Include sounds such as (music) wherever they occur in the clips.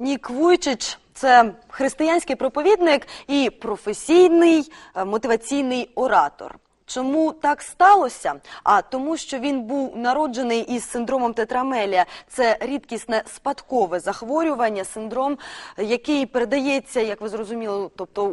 Нік Вуйчич це християнський проповідник і професійний е, мотиваційний оратор. Чому так сталося? А тому, що він був народжений із синдромом тетрамелія. Це рідкісне спадкове захворювання, синдром, який передається, як ви зрозуміли, тобто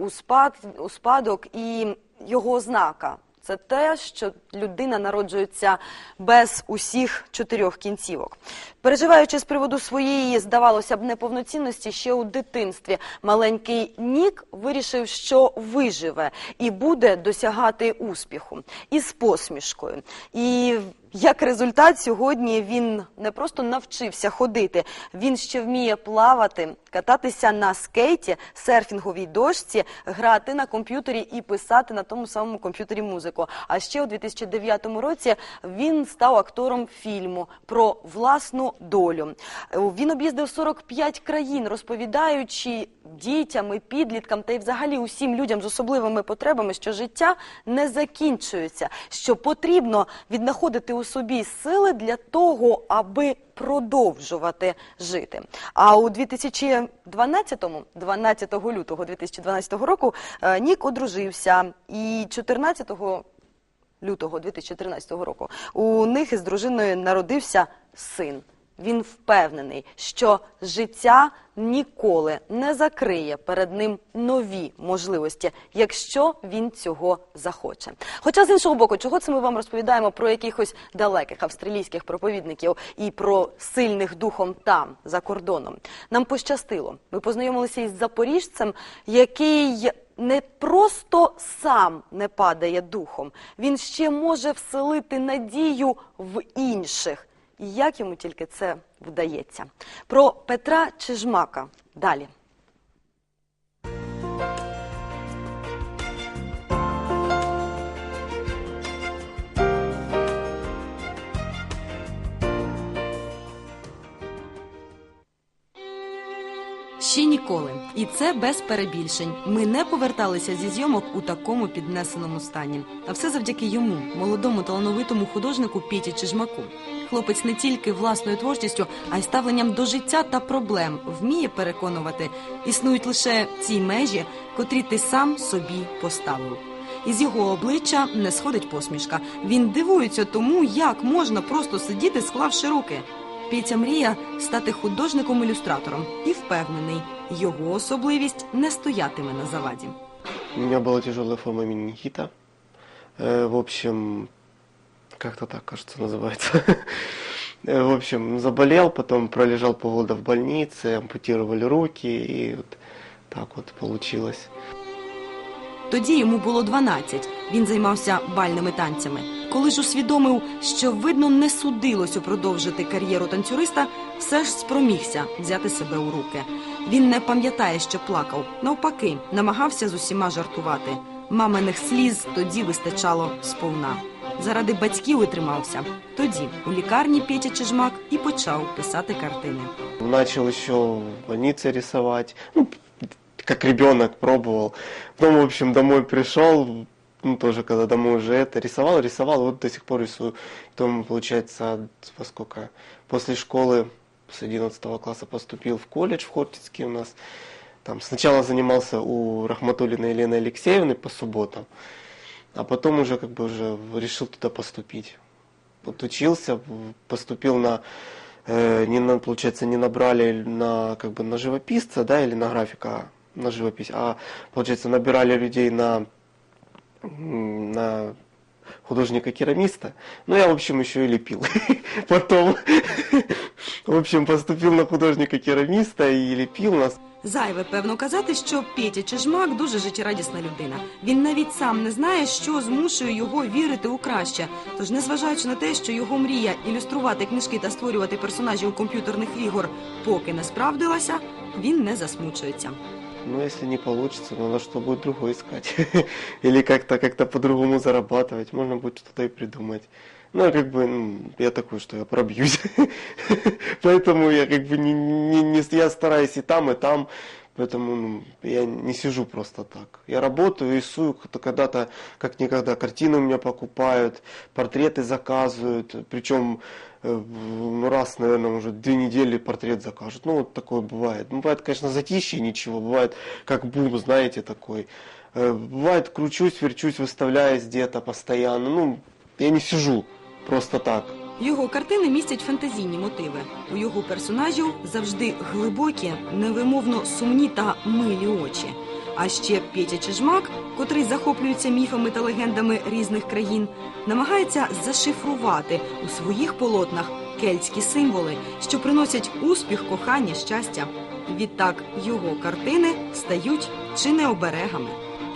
у спадок і його ознака. Це те, що людина народжується без усіх чотирьох кінцівок. Переживаючи з приводу своєї, здавалося б, неповноцінності ще у дитинстві, маленький Нік вирішив, що виживе і буде досягати успіху із посмішкою. І як результат, сьогодні він не просто навчився ходити, він ще вміє плавати, кататися на скейті, серфінговій дошці, грати на комп'ютері і писати на тому самому комп'ютері музику. А ще у 2009 році він став актором фільму про власну долю. Е, Він об'їздив 45 країн, розповідаючи дітям і підліткам та й взагалі усім людям з особливими потребами, що життя не закінчується, що потрібно віднаходити у собі сили для того, аби продовжувати жити. А у 2012-му, 12 лютого 2012 року, е, Нік одружився і 14 лютого 2013 року у них із дружиною народився син. Він впевнений, що життя ніколи не закриє перед ним нові можливості, якщо він цього захоче. Хоча з іншого боку, чого це ми вам розповідаємо про якихось далеких австралійських проповідників і про сильних духом там за кордоном? Нам пощастило. Ми познайомилися із запоріжцем, який не просто сам не падає духом, він ще може вселити надію в інших. І як йому тільки це вдається. Про Петра Чижмака далі. Ще ніколи, і це без перебільшень. Ми не поверталися зі зйомок у такому піднесеному стані. А все завдяки йому, молодому талановитому художнику Петі Чижмаку. Хлопець не тільки власною творчістю, а й ставленням до життя та проблем вміє переконувати. Існують лише ці межі, котрі ти сам собі поставив. Із його обличчя не сходить посмішка. Він дивується тому, як можна просто сидіти, склавши руки. Петя мріє стати художником-ілюстратором і впевнений, його особливість не стоятиме на заваді. У меня была тяжелая форма менингита. Э, В общем, как-то так, кажется, называется. (laughs) В общем, заболел, потом пролежал полгода в больнице, ампутировали руки, и вот так вот получилось. Тоді йому було 12. Він займався бальними танцями. Коли ж усвідомив, що видно не судилось продовжити кар'єру танцюриста, все ж спромігся взяти себе у руки. Він не пам'ятає, що плакав. Навпаки, намагався з усіма жартувати. Маминих сліз тоді вистачало сповна. Заради батьків і тримався. Тоді у лікарні Петя Чижмак і почав писати картини. Начал еще в больнице рисовать, ну, как ребенок пробовал. Потом, в общем, домой пришел, ну, тоже когда домой уже это, рисовал, рисовал, вот до сих пор рисую. Потом, получается, во сколько, после школы, с 11 класса поступил в колледж в Хортицкий у нас. Там сначала занимался у Рахматуллиной Елены Алексеевны по субботам, а потом уже как бы уже решил туда поступить. Вот учился, поступил на, э, не на, получается, не набрали на, как бы, на живописца, да, или на графика, а на живопись, а, получается, набирали людей на, на художника-керамиста. Ну, я, в общем, еще и лепил. (laughs) Потом, (laughs) в общем, поступил на художника-керамиста и лепил нас. Зайве певно казати, що Петя Чижмак дуже життєрадісна людина. Він навіть сам не знає, що змушує його вірити у краще. Тож, незважаючи на те, що його мрія ілюструвати книжки та створювати персонажів комп'ютерних ігор поки не справдилася, він не засмучується. Ну, если не получится, надо что будет другое искать. (laughs) Или как-то как по-другому зарабатывать. Можно будет что-то и придумать. Ну, я как бы, ну, я такой, что я пробьюсь. (laughs) Поэтому я как бы не, не, не- я стараюсь и там, и там Поэтому ну, я не сижу просто так. Я работаю, рисую, когда-то, как никогда, картины у меня покупают, портреты заказывают. Причем э, ну, раз, наверное, уже две недели портрет закажут. Ну, вот такое бывает. Ну, Бывает, конечно, затишье ничего, бывает как бум, знаете, такой. Э, Бывает, кручусь, верчусь, выставляюсь где-то постоянно. Ну, я не сижу просто так. Його картини містять фантазійні мотиви. У його персонажів завжди глибокі, невимовно сумні та милі очі. А ще Петя Чижмак, котрий захоплюється міфами та легендами різних країн, намагається зашифрувати у своїх полотнах кельтські символи, що приносять успіх, кохання, щастя. Відтак його картини стають чи не оберегами.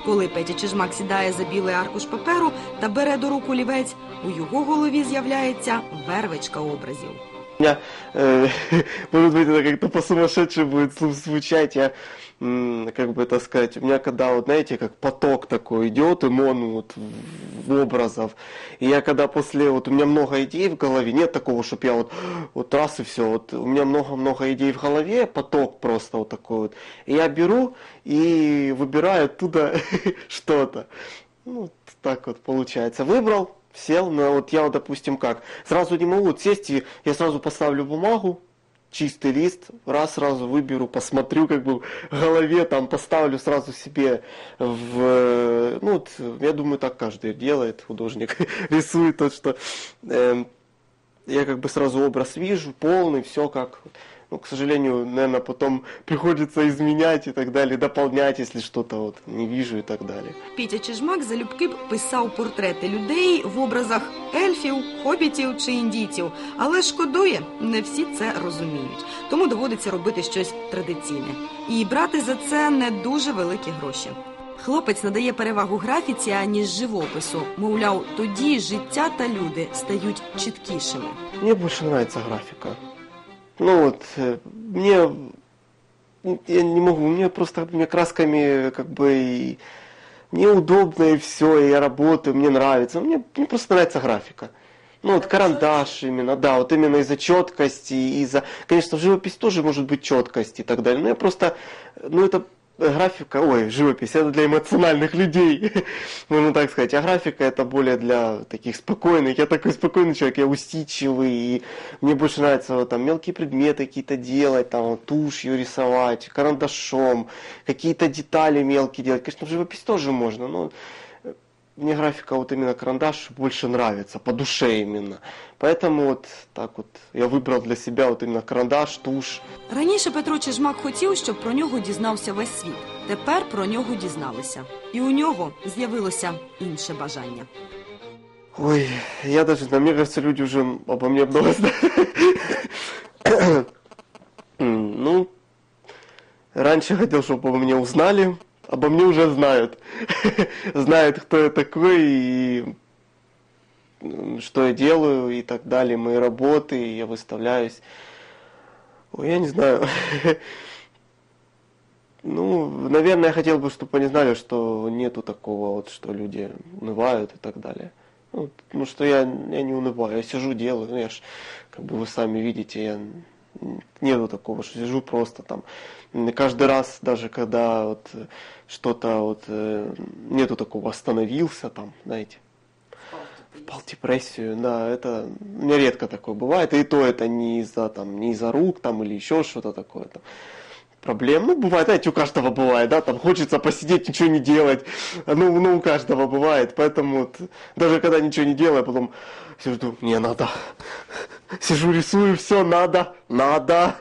Коли Петя Чижмак сідає за білий аркуш паперу та бере до рук олівець, у його голові з'являється вервичка образів. У меня, э, (laughs) может быть, это как-то по-сумасшедшему будет зву- звучать, я, м, как бы это сказать, у меня когда, вот знаете, как поток такой идет, имон вот в- в образов, и я когда после, вот у меня много идей в голове, нет такого, чтобы я вот, вот раз и все, вот у меня много-много идей в голове, поток просто вот такой вот, и я беру и выбираю оттуда (laughs) что-то, ну, вот так вот получается, выбрал, сел, на, вот я вот, допустим, как, сразу не могу вот сесть, и я сразу поставлю бумагу, чистый лист, раз сразу выберу, посмотрю, как бы в голове там поставлю сразу себе в, э, ну вот, я думаю, так каждый делает, художник (laughs) рисует то, что эм, я как бы сразу образ вижу, полный, все как, ну, к сожалению, наверное, потом приходится изменять и так далее, дополнять, если что-то вот не вижу и так далее. Петя Чижмак залюбки б писав портрети людей в образах ельфів, хобітів чи індійців, але шкодує, не всі це розуміють. Тому доводиться робити щось традиційне. І брати за це не дуже великі гроші. Хлопець надає перевагу графіці, аніж живопису. Мовляв, тоді життя та люди стають чіткішими. Мне больше нравится графика. Ну вот, э, мне, я не могу, мне просто, мне красками как бы, и, мне удобно и все, и я работаю, мне нравится, мне, мне просто нравится графика. Ну вот карандаш именно, да, вот именно из-за четкости, из-за, конечно, в живопись тоже может быть четкость и так далее, но я просто, ну это графика, ой, живопись, это для эмоциональных людей, можно (laughs) так сказать, а графика это более для таких спокойных, я такой спокойный человек, я усидчивый, и мне больше нравится вот, там мелкие предметы какие-то делать, там тушью рисовать, карандашом, какие-то детали мелкие делать, конечно, живопись тоже можно, но мне графика вот именно карандаш больше нравится, по душе именно. Поэтому вот так вот я выбрал для себя вот именно карандаш, тушь. Раніше Петро Чижмак хотів, щоб про нього дізнався весь світ. Тепер про нього дізналися. І у нього з'явилося інше бажання. Ой, я даже, знаю, мне кажется, люди уже обо мне много знают. (coughs) М, Ну, раньше хотел, чтобы обо мне узнали, обо мне уже знают. (laughs) Знают, кто я такой и м, что я делаю и так далее, мои работы, я выставляюсь. Ой, я не знаю. (laughs) Ну, наверное, я хотел бы, чтобы они знали, что нету такого вот, что люди унывают и так далее. Ну, потому что я, я не унываю, я сижу, делаю, ну, я ж, как бы вы сами видите, я нету такого, что сижу просто там. Каждый раз, даже когда вот что-то вот э, нету такого, остановился там, знаете, впал в депрессию, да, это у меня редко такое бывает, и то это не из-за там, не из-за рук там или еще что-то такое там Проблем. Ну, бывает, знаете, у каждого бывает, да, там хочется посидеть, ничего не делать. Ну, ну у каждого бывает. Поэтому вот, даже когда ничего не делаю, потом сижу, думаю, не надо. Сижу, рисую, все, надо, надо.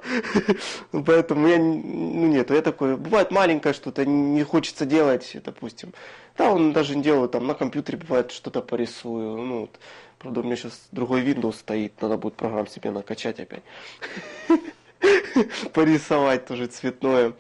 Ну, Поэтому я, ну, нет, я такой, бывает маленькое что-то, не хочется делать, допустим. Да, он даже не делаю, там, на компьютере бывает что-то порисую, ну, вот. Правда, у меня сейчас другой Windows стоит, надо будет программ себе накачать опять. (laughs) Порисовать тоже цветное.